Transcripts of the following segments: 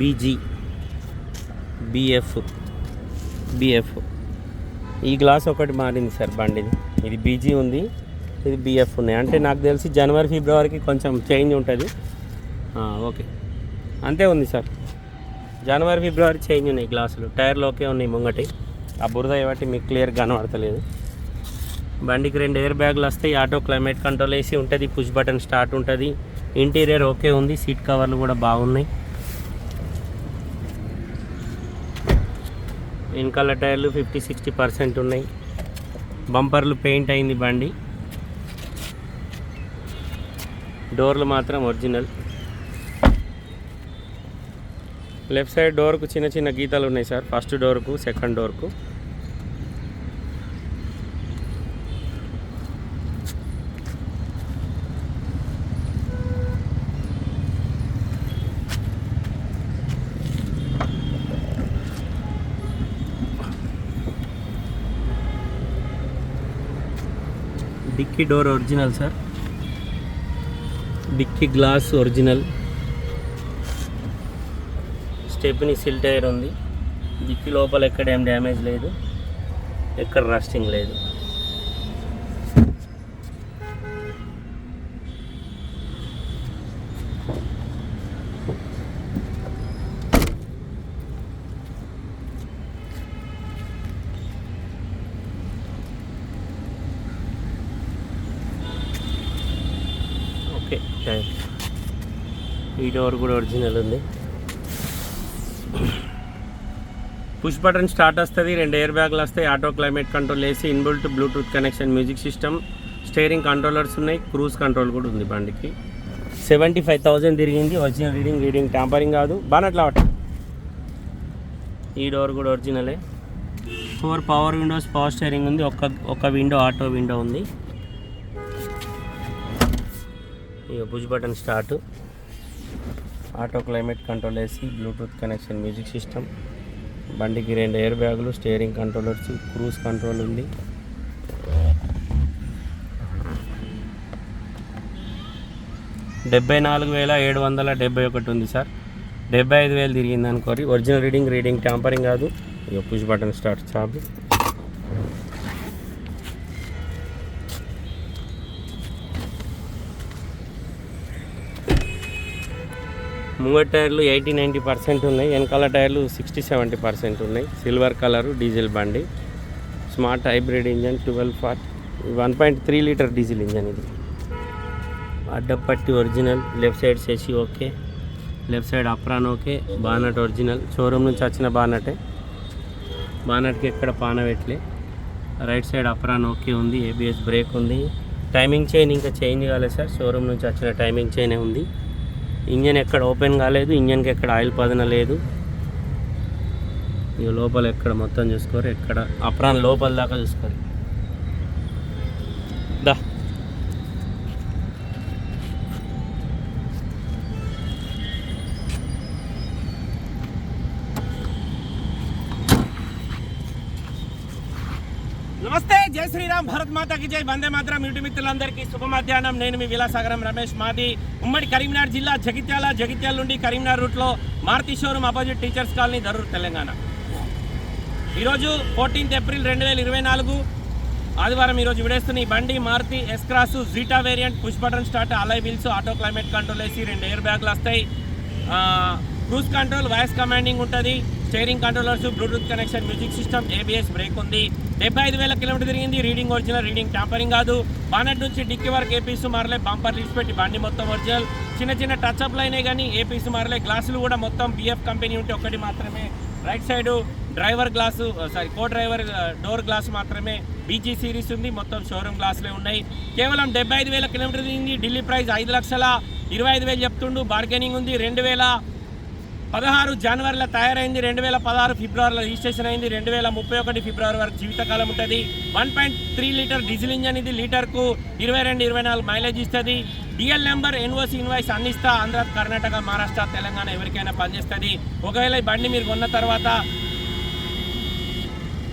BG BF BF. ఈ glass ఒకటి మారింది సార్ బండిది. ఇది బీజీ ఉంది ఇది బిఎఫ్ ఉన్నాయి. అంటే నాకు తెలిసి జనవరి ఫిబ్రవరికి కొంచెం చేంజ్ ఉంటుంది. ఓకే. అంతే ఉంది సార్. జనవరి ఫిబ్రవరి చేంజ్ ఉన్నాయి గ్లాసులు. టైర్లు ఓకే ఉన్నాయి ముంగటి. ఆ బురద ఇవ్వటి మీకు క్లియర్ కనబడతలేదు. బండికి రెండు ఎయిర్ బ్యాగులు వస్తాయి. ఆటో క్లైమేట్ కంట్రోల్ వేసి ఉంటుంది. పుష్ బటన్ స్టార్ట్ ఉంటుంది. ఇంటీరియర్ ఓకే ఉంది. సీట్ కవర్లు కూడా బాగున్నాయి. వెనకాల టైర్లు ఫిఫ్టీ సిక్స్టీ పర్సెంట్ ఉన్నాయి. బంపర్లు పెయింట్ అయింది బండి. డోర్లు మాత్రం ఒరిజినల్. లెఫ్ట్ సైడ్ డోర్కు చిన్న చిన్న గీతాలు ఉన్నాయి సార్. ఫస్ట్ డోర్కు second డోర్కు. Dicky door original sir. Dicky glass original. Stepney sill tyre ఉంది. డిక్కీ లోపల ఎక్కడ ఏం డ్యామేజ్ లేదు. ఎక్కడ రస్టింగ్ లేదు ఓకే టైర్ ఈ డోర్ కూడా ఒరిజినల్ ఉంది. పుష్ బటన్ స్టార్ట్ వస్తుంది రెండు ఎయిర్ బ్యాగ్లు వస్తాయి ఆటో క్లైమేట్ కంట్రోల్ వేసి inbuilt Bluetooth connection music system steering controllers ఉన్నాయి క్రూజ్ కంట్రోల్ కూడా ఉంది బండికి. సెవెంటీ ఫైవ్ థౌజండ్ తిరిగింది ఒరిజినల్ రీడింగ్ రీడింగ్ ట్యాంపరింగ్ కాదు. బానట్లా ఈ డోర్ కూడా ఒరిజినలే four power windows power steering ఉంది ఒక ఒక విండో ఆటో విండో ఉంది. ఇక push button start auto climate control వేసి బ్లూటూత్ కనెక్షన్ మ్యూజిక్ సిస్టమ్ బండికి రెండు ఎయిర్ బ్యాగులు స్టీరింగ్ కంట్రోలర్స్ క్రూజ్ కంట్రోల్ ఉంది. డెబ్బై నాలుగు వేల ఏడు వందల డెబ్బై ఒకటి ఉంది సార్. డెబ్బై ఐదు వేలు తిరిగింది అనుకోరి. ఒరిజినల్ రీడింగ్ రీడింగ్ ట్యాంపరింగ్ కాదు. ఇక పుష్ బటన్ స్టార్ట్ చాబు ముంగటి టైర్లు ఎయిటీ నైంటీ పర్సెంట్ ఉన్నాయి. వెనకాల టైర్లు సిక్స్టీ సెవెంటీ పర్సెంట్ ఉన్నాయి. సిల్వర్ కలరు డీజిల్ బండి. స్మార్ట్ హైబ్రిడ్ ఇంజన్ ట్వెల్వ్ ఫార్ట్ one point three litre diesel engine ఇది. అడ్డపట్టి ఒరిజినల్ లెఫ్ట్ సైడ్ చేసి okay left side apron okay bonnet original. Showroom నుంచి వచ్చిన బానటే. బానట్కి ఎక్కడ పాన పెట్టలే. రైట్ సైడ్ అప్రాన్ ఓకే ఉంది ఏబిఎస్ బ్రేక్ ఉంది. టైమింగ్ చైన్ ఇంకా చేంజ్ కాలేదు సార్. షోరూమ్ నుంచి వచ్చిన టైమింగ్ చైనే ఉంది. ఇంజన్ ఎక్కడ ఓపెన్ కాలేదు ఇంజన్కి ఎక్కడ ఆయిల్ పదన లేదు. ఇక లోపల ఎక్కడ మొత్తం చూసుకోరు ఎక్కడ అప్రాన్ లోపల దాకా చూసుకోరు. దా. నమస్తే జై శ్రీరామ్ భారత్ మాతాకి జై. వందే మాత్రం యూటి మిత్రులందరికీ శుభ మధ్యాహ్నం. నేను మీ విలాసాగరం రమేష్ మాది. ఉమ్మడి కరీంనగర్ జిల్లా జగిత్యాల జగిత్యాల నుండి కరీంనగర్ రూట్లో Maruti showroom opposite teachers colony Darur Telangana. ఈరోజు ఫోర్టీన్త్ ఏప్రిల్ రెండు వేల ఇరవై నాలుగు. ఆదివారం ఈరోజు విడేస్తున్న ఈ బండి Maruti S cross Zeta variant push button start alloy wheels auto climate control వేసి రెండు ఎయిర్ బ్యాగ్లు వస్తాయి. క్రూజ్ కంట్రోల్ వాయిస్ కమాండింగ్ ఉంటుంది. Steering controllers Bluetooth connection music system ABS brake ఉంది. డెబ్బై ఐదు వేల కిలోమీటర్ తిరిగింది. రీడింగ్ ఒరిజినల్ రీడింగ్ ట్యాంపరింగ్ కాదు. బానెట్ నుంచి డిక్కీ వరకు ఏ పీసు మారలే. బంపర్ లిస్ట్ పెట్టి బండి మొత్తం ఒరిజినల్. చిన్న చిన్న టచ్ అప్లు అయినాయి కానీ ఏ పీసు మారలే. గ్లాసులు కూడా మొత్తం బిఎఫ్ కంపెనీ ఉంటే ఒకటి మాత్రమే. Right side driver glass sorry co driver door glass మాత్రమే. బీజీ సిరీస్ ఉంది. మొత్తం షోరూమ్ గ్లాసులే ఉన్నాయి. కేవలం డెబ్బై ఐదు వేల కిలోమీటర్ తిరిగింది. ఢిల్లీ ప్రైస్ ఐదు లక్షల ఇరవై ఐదు వేలు చెప్తుండు. బార్గెనింగ్ ఉంది. రెండు వేల పదహారు జనవరిలో తయారైంది రెండు వేల పదహారు ఫిబ్రవరిలో రిజిస్ట్రేషన్ అయింది. రెండు వేల ముప్పై ఒకటి ఫిబ్రవరి వరకు జీవితకాలం ఉంటుంది. One point three litre diesel engine ఇది లీటర్కు ఇరవై రెండు ఇరవై నాలుగు మైలేజ్ ఇస్తుంది. డిఎల్ నెంబర్ ఎన్ఓసి ఇన్వాయిస్ అందిస్తా ఆంధ్ర కర్ణాటక మహారాష్ట్ర తెలంగాణ ఎవరికైనా పనిచేస్తుంది. ఒకవేళ ఈ బండి మీరు కొన్న తర్వాత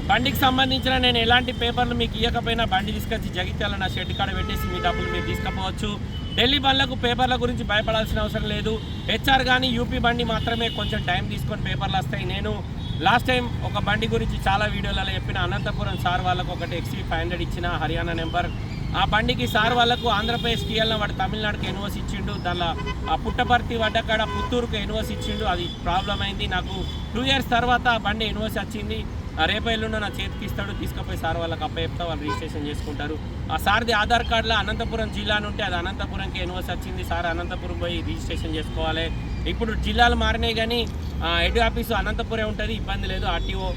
బండికి సంబంధించిన నేను ఎలాంటి పేపర్లు మీకు ఇవ్వకపోయినా బండి తీసుకొచ్చి జగిత్యాల నా షెడ్ కాడ పెట్టేసి మీ డబ్బులు మీరు తీసుకపోవచ్చు. ఢిల్లీ బండ్లకు పేపర్ల గురించి భయపడాల్సిన అవసరం లేదు. హెచ్ఆర్ కానీ యూపీ బండి మాత్రమే కొంచెం టైం తీసుకొని పేపర్లు వస్తాయి. నేను లాస్ట్ టైం ఒక బండి గురించి చాలా వీడియోలలో చెప్పిన అనంతపురం సార్ వాళ్ళకు ఒకటి ఎక్సీ ఫైవ్ హండ్రెడ్ ఇచ్చిన హర్యానా నెంబర్. ఆ బండికి సార్ వాళ్ళకు ఆంధ్రప్రదేశ్ టీఎల్న వాడు తమిళనాడుకి ఎన్ఓసి ఇచ్చిండు. దానిలో ఆ పుట్టపర్తి వడ్డకాడ పుత్తూరుకు ఎన్ఓసి ఇచ్చిండు. అది ప్రాబ్లం అయింది. నాకు టూ ఇయర్స్ తర్వాత ఆ బండి ఎన్ఓసి వచ్చింది. రేపు ఎల్లుండి నా చేతికి ఇస్తాడు తీసుకుపోయి సార్ వాళ్ళకి అప్పచెప్తా వాళ్ళు రిజిస్ట్రేషన్ చేసుకుంటారు. ఆ సార్ది ఆధార్ కార్డులో అనంతపురం జిల్లా నుండి అది అనంతపురంకి ఎన్ఓసి వచ్చింది. సార్ అనంతపురం పోయి రిజిస్ట్రేషన్ చేసుకోవాలి. ఇప్పుడు జిల్లాలు మారినాయి కానీ హెడ్ ఆఫీసు అనంతపురే ఉంటుంది ఇబ్బంది లేదు. ఆర్టీఓ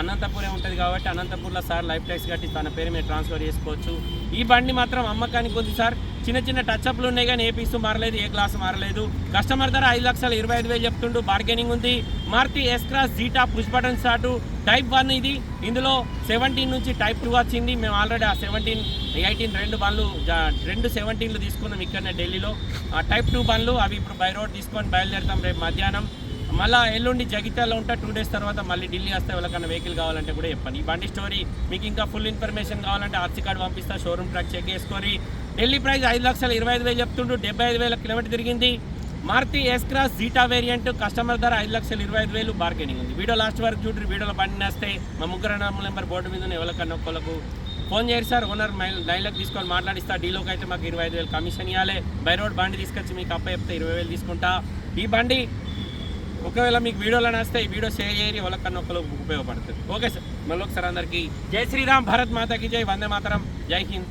అనంతపురే ఉంటుంది కాబట్టి అనంతపూర్లో సార్ లైఫ్ ట్యాక్స్ కట్టి తన పేరు మీద ట్రాన్స్ఫర్ చేసుకోవచ్చు. ఈ బండి మాత్రం అమ్మకానికి ఉంది సార్. చిన్న చిన్న టచ్అప్లు ఉన్నాయి కానీ ఏ పీసు మారలేదు ఏ గ్లాస్ మారలేదు. కస్టమర్ ధర ఐదు లక్షల ఇరవై ఐదు వేలు చెప్తుండు బార్గెనింగ్ ఉంది. Maruti S cross Zeta push button start type one ఇది. ఇందులో సెవెంటీన్ నుంచి టైప్ టూ వచ్చింది. మేము ఆల్రెడీ ఆ సెవెంటీన్ ఎయిటీన్ రెండు బండ్లు రెండు సెవెంటీన్లు తీసుకున్నాం ఇక్కడనే ఢిల్లీలో. ఆ టైప్ టూ బండ్లు అవి ఇప్పుడు బై రోడ్ తీసుకొని బయలుదేరుతాం రేపు మధ్యాహ్నం. మళ్ళీ ఎల్లుండి జగిత్యాలలో ఉంటా టూ డేస్ తర్వాత మళ్ళీ ఢిల్లీ వస్తే వాళ్ళకన్నా వెహికల్ కావాలంటే కూడా చెప్పండి. ఈ బండి స్టోరీ మీకు ఇంకా ఫుల్ ఇన్ఫర్మేషన్ కావాలంటే ఆర్సీ కార్డు పంపిస్తా షోరూమ్ ట్రాక్ చెక్ చేసుకొని. ఢిల్లీ ప్రైస్ ఐదు లక్షల ఇరవై ఐదు వేలు చెప్తుండు డెబ్బై ఐదు వేల కిలోమీటర్ తిరిగింది. Maruti S cross Zeta variant customer ధర ఐదు లక్షల ఇరవై ఐదు వేలు బార్గెనింగ్ ఉంది. వీడియో లాస్ట్ వరకు చూడరు వీడియోలో బండి నేస్తే మా ముగ్గురు నెంబర్ బోర్డు మీద ఎవరికన్నా ఒక్కలకు ఫోన్ చేయరు సార్ ఓనర్ మైల్ డైలాగ్ తీసుకొని మాట్లాడిస్తా డీలోకి అయితే మాకు ఇరవై ఐదు వేలు కమిషన్ ఇవ్వాలి బై రోడ్ బండి తీసుకొచ్చి మీకు అప్ప చెప్తే ఇరవై వేలు తీసుకుంటా. ఈ బండి ఒకవేళ మీకు వీడియోలో నస్తే ఈ వీడియో షేర్ చేయరి ఎవరికన్నా ఒకరు ఉపయోగపడుతుంది. ఓకే సార్ మళ్ళీ ఒకసారి అందరికీ జై శ్రీరామ్ భారత్ మాతాకి జై వందే మాతరం జై హింద్.